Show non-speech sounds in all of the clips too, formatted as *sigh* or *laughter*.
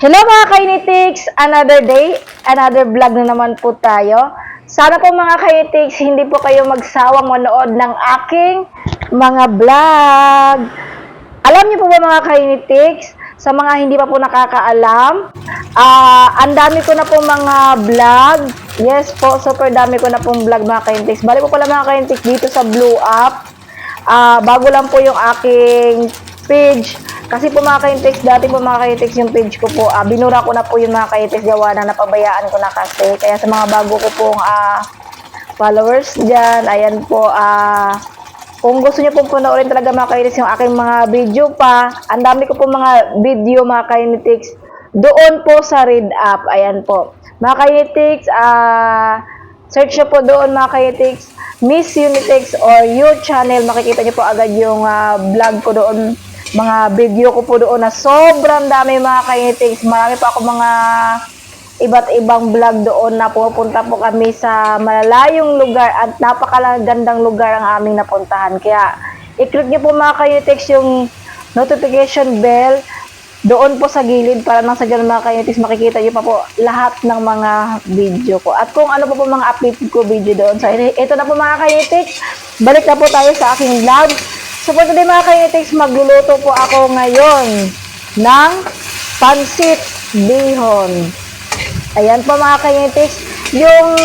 Hello mga kainitics! Another day, another vlog na naman po tayo. Sana po mga kainitics, hindi po kayo magsawang manood ng aking mga vlog. Alam niyo po ba mga kainitics, sa mga hindi pa po nakakaalam, ah ang dami ko na po mga vlog. Yes po, super dami ko na pong vlog mga kainitics. Bali po pala mga kainitics dito sa Blue Up. Ah, bago lang po yung aking page. Kasi po mga kaintex, dati po mga kaintex yung page ko po, ah, binura ko na po yung mga kaintex gawa na napabayaan ko na kasi. Kaya sa mga bago ko pong ah, followers dyan, ayan po, ah, kung gusto niyo pong panoorin talaga mga kaintex yung aking mga video pa, ang dami ko po mga video mga kaintex, doon po sa Read Up, ayan po. Mga kaintex, ah, search nyo po doon mga kaintex, Miss Unitex or your channel, makikita niyo po agad yung ah, vlog ko doon, mga video ko po doon na sobrang dami mga kainitex. Marami pa ako mga iba't ibang vlog doon na pupunta po kami sa malalayong lugar at napakagandang lugar ang aming napuntahan. Kaya i-click niyo po mga kainitex yung notification bell doon po sa gilid para nang sa ganun mga kainitex makikita niyo pa po lahat ng mga video ko. At kung ano po po mga update ko video doon. So ito na po mga kainitex. Balik na po tayo sa aking vlog. So for today mga kainitex, magluluto po ako ngayon ng pansit bihon. Ayan po mga kainitex. Yung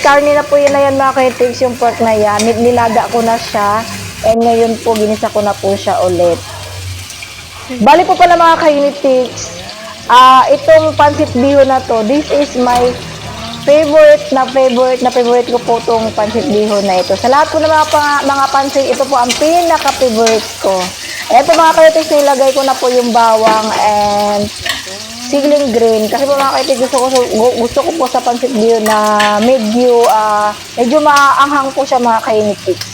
karne na po yun na yan mga kainitex, yung pork na yan, nil- nilaga ko na siya. And ngayon po, ginisa ko na po siya ulit. Bali po pala mga kainitex, ah itong pansit bihon na to, this is my favorite na favorite na favorite ko po itong pansit bihon na ito. Sa lahat po ng mga, pang- mga pansit, ito po ang pinaka-favorite ko. Ito mga kainitex, nilagay ko na po yung bawang and siling green. Kasi po mga kainitex, gusto ko, gu- gusto ko po sa pansit bihon na medyo, ah medyo maaanghang po siya mga kainitex.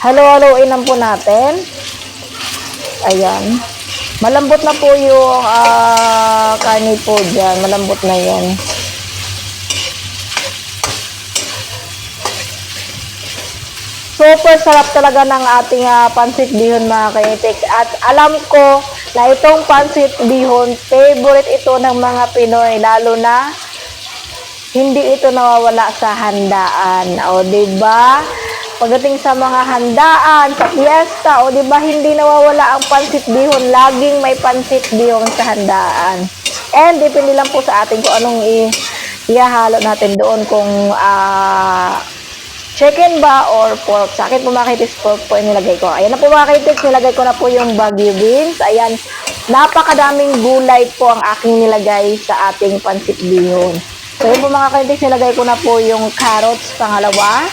Halo-haloin lang po natin. Ayan. Malambot na po yung ah, karne po dyan. Malambot na yan. Super sarap talaga ng ating ah, pansit bihon mga kainitex. At alam ko na itong pansit bihon, favorite ito ng mga Pinoy. Lalo na hindi ito nawawala sa handaan. O, ba? Pagdating sa mga handaan, sa fiesta, o di ba hindi nawawala ang pansit bihon, laging may pansit bihon sa handaan. And depende lang po sa atin kung anong i- ihahalo natin doon kung ah, chicken ba or pork. Sa akin po mga kaitis, pork po yung nilagay ko. Ayan na po mga kaitis, nilagay ko na po yung Baguio beans. Ayan, napakadaming gulay po ang aking nilagay sa ating pansit bihon. So yun po mga kaitis, nilagay ko na po yung carrots pangalawa.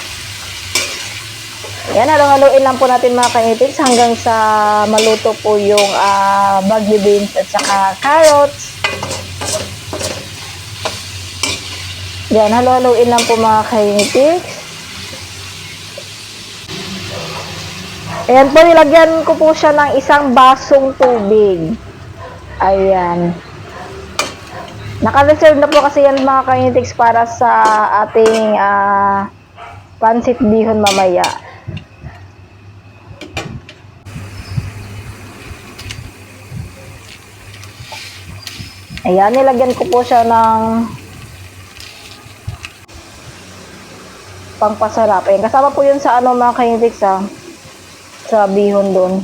Yan, halo-haloin lang po natin mga kainitics hanggang sa maluto po yung ah, bagyo beans at saka carrots. Yan, halo-haloin lang po mga kainitics. Ayan po, nilagyan ko po siya ng isang basong tubig. Ayan. Naka-reserve na po kasi yan mga kainitics para sa ating ah, pansit bihon mamaya. Ayan, nilagyan ko po siya ng pangpasarap. Ayan, kasama po yun sa ano mga kainitics ha, sa bihon doon.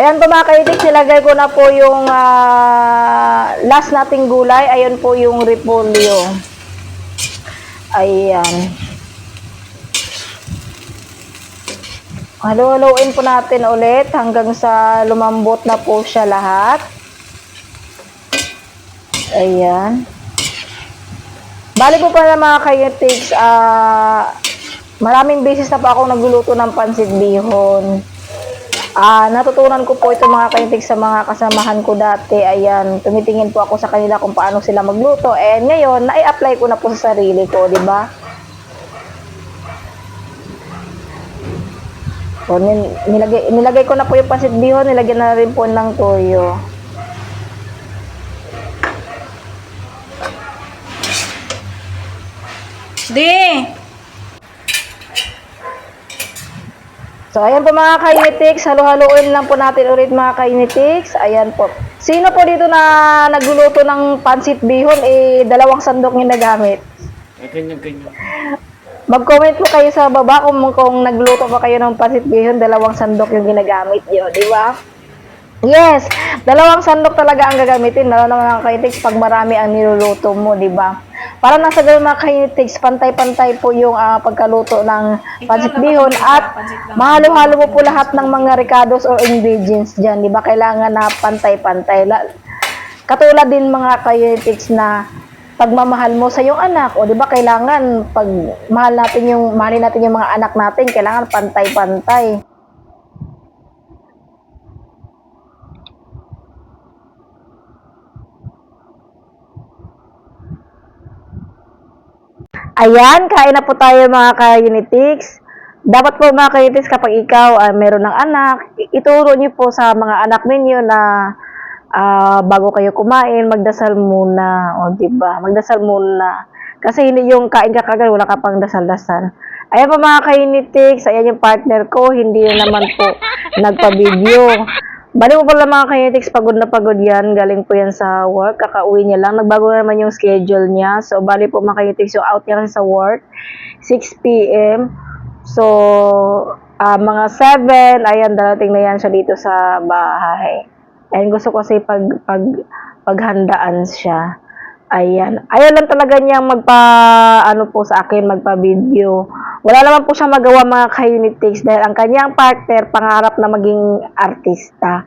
Ayan po mga kainitics, nilagay ko na po yung ah, last nating gulay. Ayan po yung repolyo. Ayan. Halo-haloin po natin ulit hanggang sa lumambot na po siya lahat. Ayan. Bali po pala mga kayetics, ah, maraming beses na po akong nagluluto ng pansit bihon. Ah, natutunan ko po ito mga kayetics sa mga kasamahan ko dati. Ayan, tumitingin po ako sa kanila kung paano sila magluto. And ngayon, nai-apply ko na po sa sarili ko, di ba? So, nil- nilagay, nilagay ko na po yung pansit bihon, nilagyan na rin po ng toyo. Di! So, ayan po mga kainitics. Halo-haloin lang po natin ulit mga kainitics. Ayan po. Sino po dito na nagluluto ng pansit bihon, eh, dalawang sandok yung nagamit? Ay, ganyan-ganyan. Mag-comment po kayo sa baba kung, kung nagluto pa kayo ng pansit bihon, dalawang sandok yung ginagamit nyo, di ba? Yes, dalawang sandok talaga ang gagamitin, lalo na mga kainitics pag marami ang niluluto mo, di ba? Para nasa ganun mga kainitics, pantay-pantay po yung ah, pagkaluto ng pansit bihon at mahalo-halo mo po lahat ng mga ricados or ingredients dyan, di ba? Kailangan na pantay-pantay. La- Katulad din mga kainitics na pagmamahal mo sa iyong anak, o di ba kailangan pag mahal natin yung mahalin natin yung mga anak natin, kailangan pantay-pantay. Ayan, kain na po tayo mga ka-unitics. Dapat po mga ka-unitics kapag ikaw ay meron ng anak, ituro niyo po sa mga anak ninyo na ah, bago kayo kumain, magdasal muna. O, di ba? Magdasal muna. Kasi hindi yung kain ka kagad, wala ka pang dasal-dasal. Ayan po mga ka-unitics, ayan yung partner ko, hindi yun naman po *laughs* nagpa-video. Bali po pala mga kainitics, pagod na pagod yan. Galing po yan sa work. Kakauwi niya lang. Nagbago na naman yung schedule niya. So, bali po mga kainitics, yung out niya sa work. 6 p.m. So, ah, mga 7, ayan, darating na yan siya dito sa bahay. And gusto ko kasi pag, pag, paghandaan siya. Ayan. Ayaw lang talaga niyang magpa, ano po sa akin, magpa-video. Wala naman po siya magawa mga ka-unitics dahil ang kanyang partner pangarap na maging artista.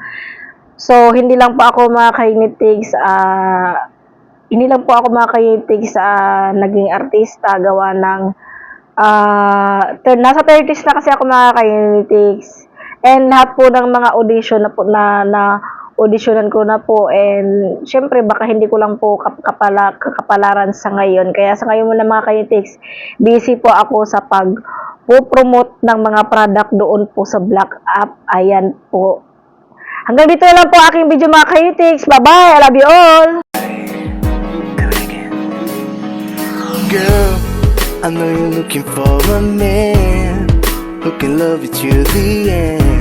So, hindi lang po ako mga ka-unitics, ah, hindi lang po ako mga ka-unitics ah, naging artista, gawa ng, ter- nasa 30s na kasi ako mga ka-unitics. And lahat po ng mga audition na po na, na auditionan ko na po and syempre baka hindi ko lang po kap- kapala, kakapalaran sa ngayon. Kaya sa ngayon muna mga kayutiks, busy po ako sa pag promote ng mga product doon po sa Black App. Ayan po. Hanggang dito lang po aking video mga kayutiks. Bye-bye! I love you all! Girl, I know you're looking for a man who can love you to the end.